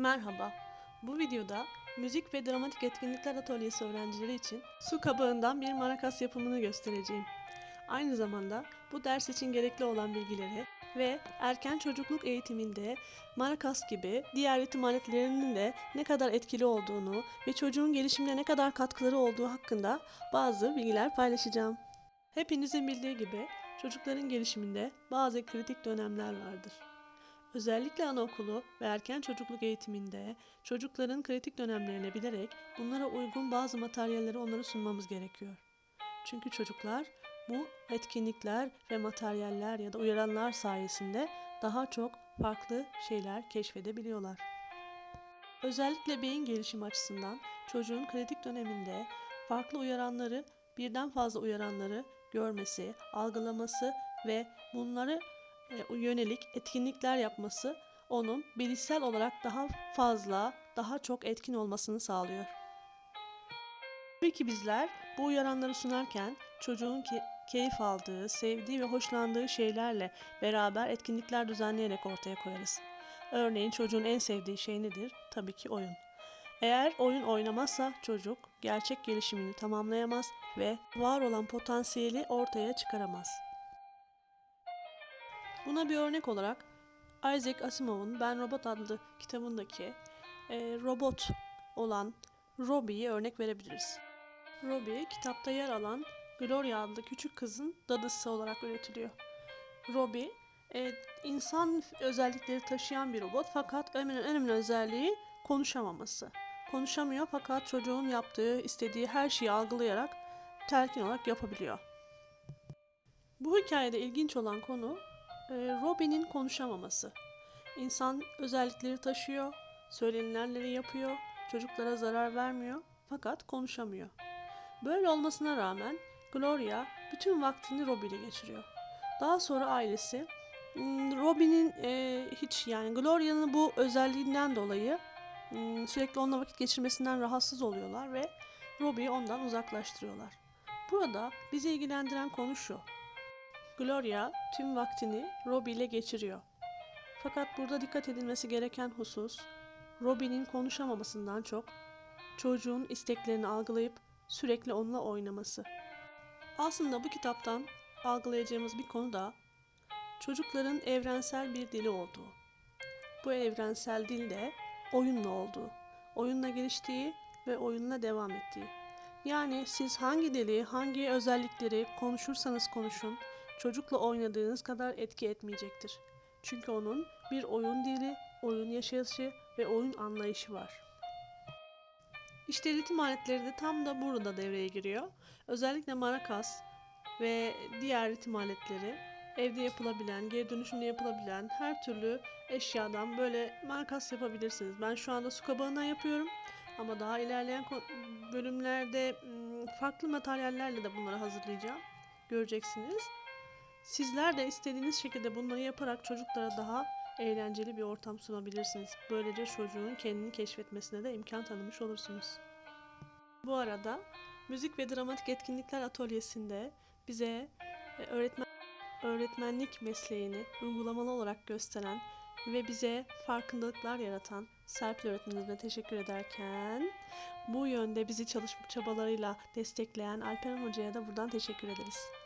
Merhaba. Bu videoda müzik ve dramatik etkinlikler atölyesi öğrencileri için su kabağından bir marakas yapımını göstereceğim. Aynı zamanda bu ders için gerekli olan bilgileri ve erken çocukluk eğitiminde marakas gibi diğer ritim aletlerinin de ne kadar etkili olduğunu ve çocuğun gelişimine ne kadar katkıları olduğu hakkında bazı bilgiler paylaşacağım. Hepinizin bildiği gibi çocukların gelişiminde bazı kritik dönemler vardır. Özellikle anaokulu ve erken çocukluk eğitiminde çocukların kritik dönemlerini bilerek bunlara uygun bazı materyalleri onlara sunmamız gerekiyor. Çünkü çocuklar bu etkinlikler ve materyaller ya da uyaranlar sayesinde daha çok farklı şeyler keşfedebiliyorlar. Özellikle beyin gelişimi açısından çocuğun kritik döneminde farklı uyaranları, birden fazla uyaranları görmesi, algılaması ve bunları yönelik etkinlikler yapması onun bilişsel olarak daha fazla, daha çok etkin olmasını sağlıyor. Tabii ki bizler bu uyaranları sunarken çocuğun ki, keyif aldığı, sevdiği ve hoşlandığı şeylerle beraber etkinlikler düzenleyerek ortaya koyarız. Örneğin çocuğun en sevdiği şey nedir? Tabii ki oyun. Eğer oyun oynamazsa çocuk gerçek gelişimini tamamlayamaz ve var olan potansiyeli ortaya çıkaramaz. Buna bir örnek olarak Isaac Asimov'un Ben Robot adlı kitabındaki e, robot olan Robbie'yi örnek verebiliriz. Robbie kitapta yer alan Gloria adlı küçük kızın dadısı olarak üretiliyor. Robbie e, insan özellikleri taşıyan bir robot fakat en önemli, özelliği konuşamaması. Konuşamıyor fakat çocuğun yaptığı, istediği her şeyi algılayarak telkin olarak yapabiliyor. Bu hikayede ilginç olan konu Robin'in konuşamaması. İnsan özellikleri taşıyor, söylenilenleri yapıyor, çocuklara zarar vermiyor fakat konuşamıyor. Böyle olmasına rağmen Gloria bütün vaktini Robin'le geçiriyor. Daha sonra ailesi hmm, Robin'in e, hiç yani Gloria'nın bu özelliğinden dolayı hmm, sürekli onunla vakit geçirmesinden rahatsız oluyorlar ve Robbie'yi ondan uzaklaştırıyorlar. Burada bizi ilgilendiren konu şu. Gloria tüm vaktini Robbie ile geçiriyor. Fakat burada dikkat edilmesi gereken husus, Robbie'nin konuşamamasından çok çocuğun isteklerini algılayıp sürekli onunla oynaması. Aslında bu kitaptan algılayacağımız bir konu da çocukların evrensel bir dili olduğu. Bu evrensel dil de oyunla olduğu, oyunla geliştiği ve oyunla devam ettiği. Yani siz hangi dili, hangi özellikleri konuşursanız konuşun, çocukla oynadığınız kadar etki etmeyecektir. Çünkü onun bir oyun dili, oyun yaşayışı ve oyun anlayışı var. İşte ritim aletleri de tam da burada devreye giriyor. Özellikle marakas ve diğer ritim aletleri evde yapılabilen, geri dönüşümlü yapılabilen her türlü eşyadan böyle marakas yapabilirsiniz. Ben şu anda su kabağından yapıyorum ama daha ilerleyen bölümlerde farklı materyallerle de bunları hazırlayacağım. Göreceksiniz. Sizler de istediğiniz şekilde bunları yaparak çocuklara daha eğlenceli bir ortam sunabilirsiniz. Böylece çocuğun kendini keşfetmesine de imkan tanımış olursunuz. Bu arada müzik ve dramatik etkinlikler atölyesinde bize e, öğretmen öğretmenlik mesleğini uygulamalı olarak gösteren ve bize farkındalıklar yaratan Serpil öğretmenimize teşekkür ederken bu yönde bizi çalışma çabalarıyla destekleyen Alperen Hoca'ya da buradan teşekkür ederiz.